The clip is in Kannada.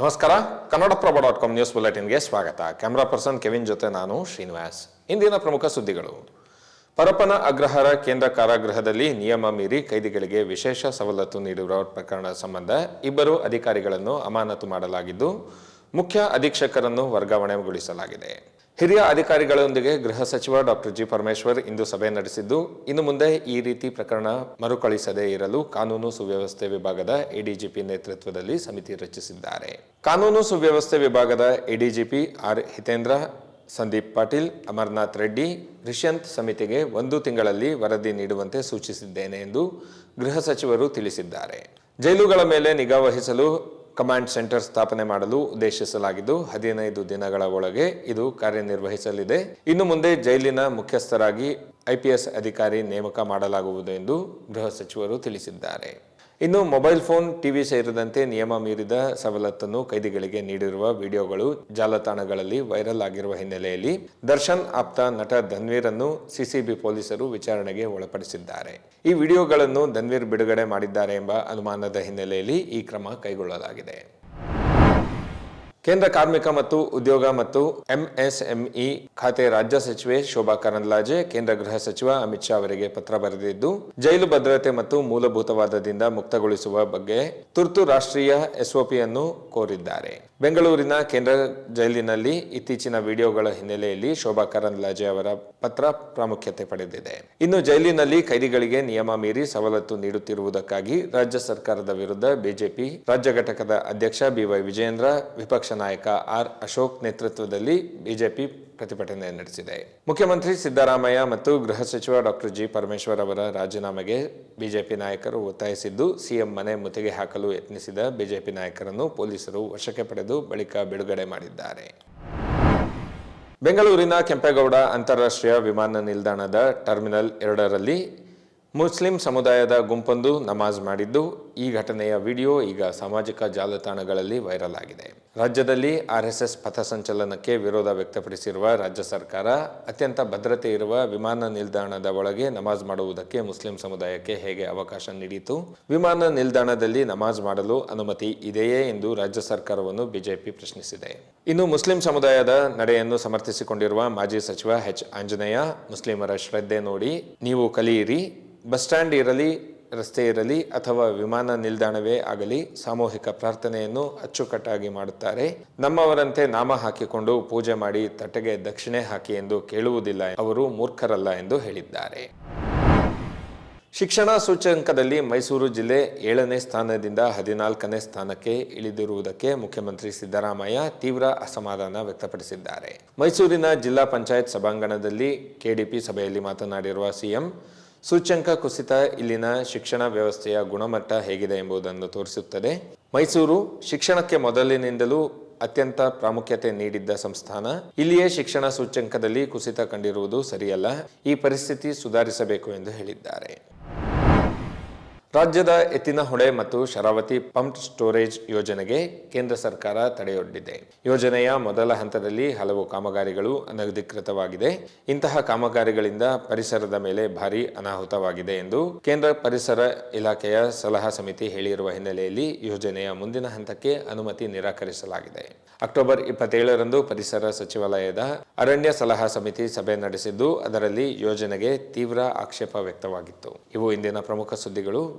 ನಮಸ್ಕಾರ. ಕನ್ನಡಪ್ರಭ ಡಾಟ್ ಕಾಮ್ ನ್ಯೂಸ್ ಬುಲೆಟಿನ್ಗೆ ಸ್ವಾಗತ. ಕ್ಯಾಮ್ರಾ ಪರ್ಸನ್ ಕೆವಿನ್ ಜೊತೆ ನಾನು ಶ್ರೀನಿವಾಸ್. ಇಂದಿನ ಪ್ರಮುಖ ಸುದ್ದಿಗಳು. ಪರಪನ ಅಗ್ರಹಾರ ಕೇಂದ್ರ ಕಾರಾಗೃಹದಲ್ಲಿ ನಿಯಮ ಮೀರಿ ಕೈದಿಗಳಿಗೆ ವಿಶೇಷ ಸವಲತ್ತು ನೀಡಿರುವ ಪ್ರಕರಣ ಸಂಬಂಧ ಇಬ್ಬರು ಅಧಿಕಾರಿಗಳನ್ನು ಅಮಾನತು ಮಾಡಲಾಗಿದ್ದು, ಮುಖ್ಯ ಅಧೀಕ್ಷಕರನ್ನು ವರ್ಗಾವಣೆಗೊಳಿಸಲಾಗಿದೆ. ಹಿರಿಯ ಅಧಿಕಾರಿಗಳೊಂದಿಗೆ ಗೃಹ ಸಚಿವ ಡಾಕ್ಟರ್ ಜಿ ಪರಮೇಶ್ವರ್ ಇಂದು ಸಭೆ ನಡೆಸಿದ್ದು, ಇನ್ನು ಮುಂದೆ ಈ ರೀತಿ ಪ್ರಕರಣ ಮರುಕಳಿಸದೇ ಇರಲು ಕಾನೂನು ಸುವ್ಯವಸ್ಥೆ ವಿಭಾಗದ ಎಡಿಜಿಪಿ ನೇತೃತ್ವದಲ್ಲಿ ಸಮಿತಿ ರಚಿಸಿದ್ದಾರೆ. ಕಾನೂನು ಸುವ್ಯವಸ್ಥೆ ವಿಭಾಗದ A D G P R Hitendra, Sandeep Patil, Amarnath Reddy, Rishyanth ಸಮಿತಿಗೆ ಒಂದು ತಿಂಗಳಲ್ಲಿ ವರದಿ ನೀಡುವಂತೆ ಸೂಚಿಸಿದ್ದೇನೆ ಎಂದು ಗೃಹ ಸಚಿವರು ತಿಳಿಸಿದ್ದಾರೆ. ಜೈಲುಗಳ ಮೇಲೆ ನಿಗಾ ವಹಿಸಲು ಕಮಾಂಡ್ ಸೆಂಟರ್ ಸ್ಥಾಪನೆ ಮಾಡಲು ಉದ್ದೇಶಿಸಲಾಗಿದ್ದು, ಹದಿನೈದು ದಿನಗಳ ಒಳಗೆ ಇದು ಕಾರ್ಯನಿರ್ವಹಿಸಲಿದೆ. ಇನ್ನು ಮುಂದೆ ಜೈಲಿನ ಮುಖ್ಯಸ್ಥರಾಗಿ ಐಪಿಎಸ್ ಅಧಿಕಾರಿ ನೇಮಕ ಮಾಡಲಾಗುವುದು ಎಂದು ಗೃಹ ಸಚಿವರು ತಿಳಿಸಿದ್ದಾರೆ. ಇನ್ನು ಮೊಬೈಲ್ ಫೋನ್ ಟಿವಿ ಸೇರಿದಂತೆ ನಿಯಮ ಮೀರಿದ ಸವಲತ್ತನ್ನು ಕೈದಿಗಳಿಗೆ ನೀಡಿರುವ ವಿಡಿಯೋಗಳು ಜಾಲತಾಣಗಳಲ್ಲಿ ವೈರಲ್ ಆಗಿರುವ ಹಿನ್ನೆಲೆಯಲ್ಲಿ ದರ್ಶನ್ ಆಪ್ತ ನಟ ಧನ್ವೀರ್ ಅನ್ನು ಸಿಸಿಬಿ ಪೊಲೀಸರು ವಿಚಾರಣೆಗೆ ಒಳಪಡಿಸಿದ್ದಾರೆ. ಈ ವಿಡಿಯೋಗಳನ್ನು ಧನ್ವೀರ್ ಬಿಡುಗಡೆ ಮಾಡಿದ್ದಾರೆ ಎಂಬ ಅನುಮಾನದ ಹಿನ್ನೆಲೆಯಲ್ಲಿ ಈ ಕ್ರಮ ಕೈಗೊಳ್ಳಲಾಗಿದೆ. ಕೇಂದ್ರ ಕಾರ್ಮಿಕ ಮತ್ತು ಉದ್ಯೋಗ ಮತ್ತು ಎಂಎಸ್ಎಂಇ ಖಾತೆ ರಾಜ್ಯ ಸಚಿವೆ ಶೋಭಾ ಕರಂದ್ಲಾಜೆ, ಕೇಂದ್ರ ಗೃಹ ಸಚಿವ ಅಮಿತ್ ಶಾ ಅವರಿಗೆ ಪತ್ರ ಬರೆದಿದ್ದು, ಜೈಲು ಭದ್ರತೆ ಮತ್ತು ಮೂಲಭೂತವಾದದಿಂದ ಮುಕ್ತಗೊಳಿಸುವ ಬಗ್ಗೆ ತುರ್ತು ರಾಷ್ಟ್ರೀಯ ಎಸ್ಒಪಿಯನ್ನು ಕೋರಿದ್ದಾರೆ. ಬೆಂಗಳೂರಿನ ಕೇಂದ್ರ ಜೈಲಿನಲ್ಲಿ ಇತ್ತೀಚಿನ ವಿಡಿಯೋಗಳ ಹಿನ್ನೆಲೆಯಲ್ಲಿ ಶೋಭಾ ಕರಂದ್ಲಾಜೆ ಅವರ ಪತ್ರ ಪ್ರಾಮುಖ್ಯತೆ ಪಡೆದಿದೆ. ಇನ್ನು ಜೈಲಿನಲ್ಲಿ ಕೈದಿಗಳಿಗೆ ನಿಯಮ ಮೀರಿ ಸವಲತ್ತು ನೀಡುತ್ತಿರುವುದಕ್ಕಾಗಿ ರಾಜ್ಯ ಸರ್ಕಾರದ ವಿರುದ್ಧ ಬಿಜೆಪಿ ರಾಜ್ಯ ಘಟಕದ ಅಧ್ಯಕ್ಷ ಬಿವೈ ವಿಜಯೇಂದ್ರ, ವಿಪಕ್ಷ ನಾಯಕ ಆರ್ ಅಶೋಕ್ ನೇತೃತ್ವದಲ್ಲಿ ಬಿಜೆಪಿ ಪ್ರತಿಭಟನೆ ನಡೆಸಿದೆ. ಮುಖ್ಯಮಂತ್ರಿ ಸಿದ್ದರಾಮಯ್ಯ ಮತ್ತು ಗೃಹ ಸಚಿವ ಡಾಕ್ಟರ್ ಜಿ ಪರಮೇಶ್ವರ್ ಅವರ ರಾಜೀನಾಮೆಗೆ ಬಿಜೆಪಿ ನಾಯಕರು ಒತ್ತಾಯಿಸಿದ್ದು, ಸಿಎಂ ಮನೆ ಮುತ್ತಿಗೆ ಹಾಕಲು ಯತ್ನಿಸಿದ ಬಿಜೆಪಿ ನಾಯಕರನ್ನು ಪೊಲೀಸರು ವಶಕ್ಕೆ ಪಡೆದು ಬಳಿಕ ಬಿಡುಗಡೆ ಮಾಡಿದ್ದಾರೆ. ಬೆಂಗಳೂರಿನ ಕೆಂಪೇಗೌಡ ಅಂತಾರಾಷ್ಟ್ರೀಯ ವಿಮಾನ ನಿಲ್ದಾಣದ ಟರ್ಮಿನಲ್ ಎರಡರಲ್ಲಿ ಮುಸ್ಲಿಂ ಸಮುದಾಯದ ಗುಂಪೊಂದು ನಮಾಜ್ ಮಾಡಿದ್ದು ಈ ಘಟನೆಯ ವಿಡಿಯೋ ಈಗ ಸಾಮಾಜಿಕ ಜಾಲತಾಣಗಳಲ್ಲಿ ವೈರಲ್ ಆಗಿದೆ. ರಾಜ್ಯದಲ್ಲಿ ಆರ್ಎಸ್ಎಸ್ ಪಥಸಂಚಲನಕ್ಕೆ ವಿರೋಧ ವ್ಯಕ್ತಪಡಿಸಿರುವ ರಾಜ್ಯ ಸರ್ಕಾರ ಅತ್ಯಂತ ಭದ್ರತೆ ಇರುವ ವಿಮಾನ ನಿಲ್ದಾಣದ ಒಳಗೆ ನಮಾಜ್ ಮಾಡುವುದಕ್ಕೆ ಮುಸ್ಲಿಂ ಸಮುದಾಯಕ್ಕೆ ಹೇಗೆ ಅವಕಾಶ ನೀಡಿತು? ವಿಮಾನ ನಿಲ್ದಾಣದಲ್ಲಿ ನಮಾಜ್ ಮಾಡಲು ಅನುಮತಿ ಇದೆಯೇ ಎಂದು ರಾಜ್ಯ ಸರ್ಕಾರವನ್ನು ಬಿಜೆಪಿ ಪ್ರಶ್ನಿಸಿದೆ. ಇನ್ನು ಮುಸ್ಲಿಂ ಸಮುದಾಯದ ನಡೆಯನ್ನು ಸಮರ್ಥಿಸಿಕೊಂಡಿರುವ ಮಾಜಿ ಸಚಿವ ಎಚ್ ಆಂಜನೇಯ, ಮುಸ್ಲಿಮರ ಶ್ರದ್ಧೆ ನೋಡಿ ನೀವು ಕಲಿಯಿರಿ. ಬಸ್ ಸ್ಟ್ಯಾಂಡ್ ಇರಲಿ, ರಸ್ತೆ ಇರಲಿ ಅಥವಾ ವಿಮಾನ ನಿಲ್ದಾಣವೇ ಆಗಲಿ ಸಾಮೂಹಿಕ ಪ್ರಾರ್ಥನೆಯನ್ನು ಅಚ್ಚುಕಟ್ಟಾಗಿ ಮಾಡುತ್ತಾರೆ. ನಮ್ಮವರಂತೆ ನಾಮ ಹಾಕಿಕೊಂಡು ಪೂಜೆ ಮಾಡಿ ತಟ್ಟೆಗೆ ದಕ್ಷಿಣೆ ಹಾಕಿ ಎಂದು ಕೇಳುವುದಿಲ್ಲ ಅವರು ಮೂರ್ಖರಲ್ಲ ಎಂದು ಹೇಳಿದ್ದಾರೆ. ಶಿಕ್ಷಣ ಸೂಚ್ಯಂಕದಲ್ಲಿ ಮೈಸೂರು ಜಿಲ್ಲೆ ಏಳನೇ ಸ್ಥಾನದಿಂದ ಹದಿನಾಲ್ಕನೇ ಸ್ಥಾನಕ್ಕೆ ಇಳಿದಿರುವುದಕ್ಕೆ ಮುಖ್ಯಮಂತ್ರಿ ಸಿದ್ದರಾಮಯ್ಯ ತೀವ್ರ ಅಸಮಾಧಾನ ವ್ಯಕ್ತಪಡಿಸಿದ್ದಾರೆ. ಮೈಸೂರಿನ ಜಿಲ್ಲಾ ಪಂಚಾಯತ್ ಸಭಾಂಗಣದಲ್ಲಿ ಕೆಡಿಪಿ ಸಭೆಯಲ್ಲಿ ಮಾತನಾಡಿರುವ ಸಿಎಂ ಸೂಚ್ಯಂಕ ಕುಸಿತ ಇಲ್ಲಿನ ಶಿಕ್ಷಣ ವ್ಯವಸ್ಥೆಯ ಗುಣಮಟ್ಟ ಹೇಗಿದೆ ಎಂಬುದನ್ನು ತೋರಿಸುತ್ತದೆ. ಮೈಸೂರು ಶಿಕ್ಷಣಕ್ಕೆ ಮೊದಲಿನಿಂದಲೂ ಅತ್ಯಂತ ಪ್ರಾಮುಖ್ಯತೆ ನೀಡಿದ್ದ ಸಂಸ್ಥಾನ. ಇಲ್ಲಿಯೇ ಶಿಕ್ಷಣ ಸೂಚ್ಯಂಕದಲ್ಲಿ ಕುಸಿತ ಕಂಡಿರುವುದು ಸರಿಯಲ್ಲ. ಈ ಪರಿಸ್ಥಿತಿ ಸುಧಾರಿಸಬೇಕು ಎಂದು ಹೇಳಿದ್ದಾರೆ. ರಾಜ್ಯದ ಎತ್ತಿನಹೊಳೆ ಮತ್ತು ಶರಾವತಿ ಪಂಪ್ ಸ್ಟೋರೇಜ್ ಯೋಜನೆಗೆ ಕೇಂದ್ರ ಸರ್ಕಾರ ತಡೆಯೊಡ್ಡಿದೆ. ಯೋಜನೆಯ ಮೊದಲ ಹಂತದಲ್ಲಿ ಹಲವು ಕಾಮಗಾರಿಗಳು ಅನಧಿಕೃತವಾಗಿದೆ. ಇಂತಹ ಕಾಮಗಾರಿಗಳಿಂದ ಪರಿಸರದ ಮೇಲೆ ಭಾರಿ ಅನಾಹುತವಾಗಿದೆ ಎಂದು ಕೇಂದ್ರ ಪರಿಸರ ಇಲಾಖೆಯ ಸಲಹಾ ಸಮಿತಿ ಹೇಳಿರುವ ಹಿನ್ನೆಲೆಯಲ್ಲಿ ಯೋಜನೆಯ ಮುಂದಿನ ಹಂತಕ್ಕೆ ಅನುಮತಿ ನಿರಾಕರಿಸಲಾಗಿದೆ. ಅಕ್ಟೋಬರ್ ಇಪ್ಪತ್ತೇಳರಂದು ಪರಿಸರ ಸಚಿವಾಲಯದ ಅರಣ್ಯ ಸಲಹಾ ಸಮಿತಿ ಸಭೆ ನಡೆಸಿದ್ದು, ಅದರಲ್ಲಿ ಯೋಜನೆಗೆ ತೀವ್ರ ಆಕ್ಷೇಪ ವ್ಯಕ್ತವಾಗಿತ್ತು. ಇವು ಇಂದಿನ ಪ್ರಮುಖ ಸುದ್ದಿಗಳು.